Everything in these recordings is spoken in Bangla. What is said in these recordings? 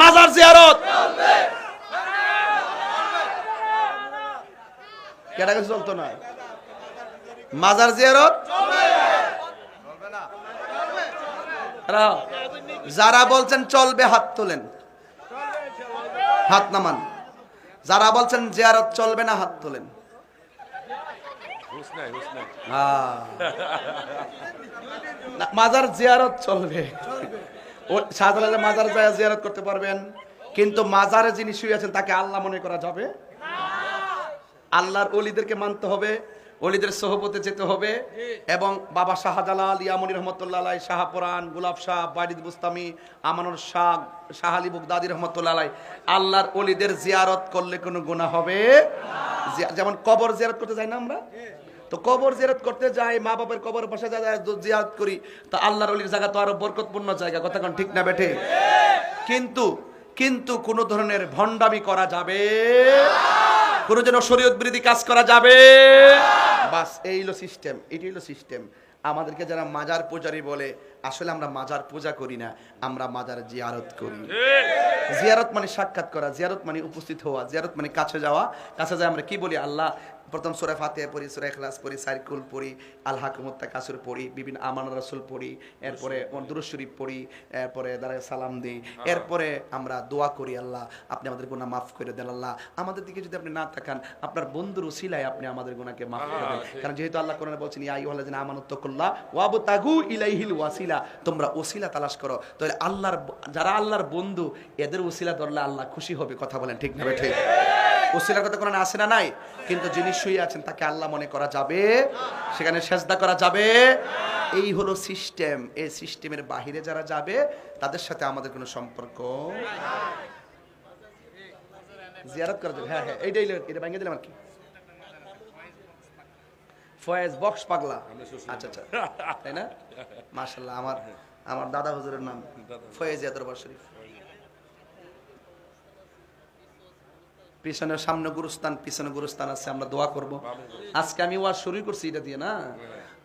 মাজার জিয়ারত। কেটা কিছু চলতো না? মাজার জিয়ারত? যারা বলছেন চলবে, হাত তোলেন। হাত নামান। যারা বলছেন জিয়ারত চলবে না, হাত তোলেন। মাজার জিয়ারত চলবে। শাহজালালের মাজার যায় জিয়ারত করতে পারবেন। কিন্তু মাজারে যিনি শুয়ে আছেন, তাকে আল্লাহ মনে করা যাবে? আল্লাহর অলিদেরকে মানতে হবে, অলিদের সহপতে যেতে হবে এবং বাবা শাহজালাল ইয়ামনি রহমতুল্লাহ শাহপুরান গুলাব শাহ বাইরিদ বুস্তামি, আমানুর শাহ শাহ আলী বুগদাদি রহমতুল্লাহ আল্লাহর অলিদের জিয়ারত করলে কোনো গুনাহ হবে? যেমন কবর জিয়ারত করতে যাই না আমরা? তো কবর জিয়ারত করতে যাই, মা বাবার কবর যায় জিয়ারত করি, তা আল্লাহর অলির জায়গা তো আরও বরকতপূর্ণ জায়গা, কথা ঠিক না বেঠে কিন্তু কিন্তু কোন ধরনের ভণ্ডামি করা যাবে? কোনো যেন শরীয়ত বিরোধী কাজ করা যাবে? বাস, এই হলো সিস্টেম এটি হলো সিস্টেম আমাদেরকে যারা মাজার পূজারি বলে আসলে আমরা মাজার পূজা করি না আমরা মাজার জিয়ারত করি। জিয়ারত মানে সাক্ষাৎ করা জিয়ারত মানে উপস্থিত হওয়া জিয়ারত মানে কাছে যাওয়া। কাছে যায় আমরা কি বলি? আল্লাহ প্রথম সুরা ফাতিহা পড়ি সুরা ইখলাস পড়ি সাইকুল পড়ি আল হাকুমুত্তা কাসুর পড়ি বিভিন্ন আমান রাসুল পড়ি এরপরে দুরুদ শরীফ পড়ি এরপরে দাঁড়ায় সালাম দিই এরপরে আমরা দোয়া করি আল্লাহ আপনি আমাদের গুনাহ মাফ করে দেন আল্লাহ। আমাদের দিকে যদি আপনি না তাকান আপনার বন্ধুর উসিলায় আপনি আমাদের গুনাহকে মাফ করে দেন। কারণ যেহেতু আল্লাহ কোরআনে বলছেন ইয়া আইয়ুহাল্লাযিনা আমানুত্তাকুল্লাহ ওয়াবতাগু ইলাইহিল ওয়াসিলা। তোমরা ওসিলা তালাশ করো। তাহলে আল্লাহর যারা আল্লাহর বন্ধু, এদের ওসিলা ধরলে আল্লাহ খুশি হবে, কথা বলেন ঠিক না ঠিক ওসিলার কথা কোরআনে আসে না নাই? কিন্তু যিনি শুয়ে আছেন, তাকে আল্লাহ মনে করা যাবে। সেখানে সেজদা করা যাবে। এই হলো সিস্টেম। এই সিস্টেমের বাহিরে যারা যাবে, তাদের সাথে আমাদের কোনো সম্পর্ক জিয়ারত করা যাবে। হ্যাঁ হ্যাঁ এইটাই এটা ভেঙে দিলাম আর কি। ফয়েজ বক্স পাগলা। আচ্ছা আচ্ছা। তাই না? মাশাল্লাহ আমার আমার দাদা হুজুরের নাম ফয়েজ ইয়াদরবার শরীফ। পিছনে সামনে গুরুস্থান পিছনে গুরুস্থান আছে আমরা দোয়া করব। আজকে আমি ওয়াজ শুরু করছি এটা দিয়ে না?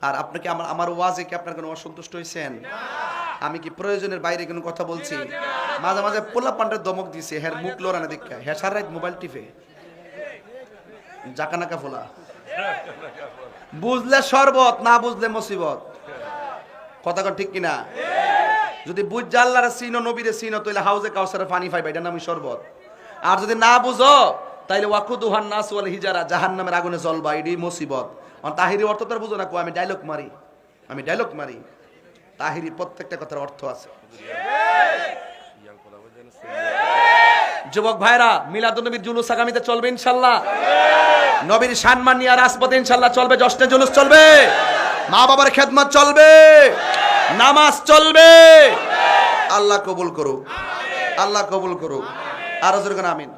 আর আপনাকে আমার আমার ওয়াজে কি আপনার কোনো অসন্তুষ্ট হয়েছেন আমি কি প্রয়োজনের বাইরে কোনো কথা বলছি? মাঝে মাঝে পোলা পান্ডের দমক দিছে হ্যার মুখ লড়ানো দীক্ষা হ্যাঁ সার রাত মোবাইল টিপে। জাকানাকা ফোলা। বুঝলে শরবত, না বুঝলে মুসিবত। কথা ঠিক কিনা? যদি বুঝ আল্লাহর সিনো নবীরে সিনো তাহলে হাউজে কাউসারে পানি পাইবা এটা নামই শরবত। আর যদি না বুঝো, তাইলে ওয়াকুদুহান নাস ওয়াল হিজারা, জাহান্নামের আগুনে জ্বলবা এডি মুসিবত। তাহিরি অর্থ তার বুঝো না কো, আমি ডায়লগ মারি। আমি ডায়লগ মারি। তাহিরি প্রত্যেকটা কথার অর্থ আছে। যুবক ভাইরা, মিলাদুন নবীর জুলুস আগামীতে চলবে ইনশাল্লাহ। নবীর সম্মান নিয়ে রাজপথে ইনশাল্লাহ চলবে, জশ্নে জুলুস চলবে। মা বাবার খেদমত চলবে। নামাজ চলবে। আল্লাহ কবুল করুক। আল্লাহ কবুল করুক। আর আমিন।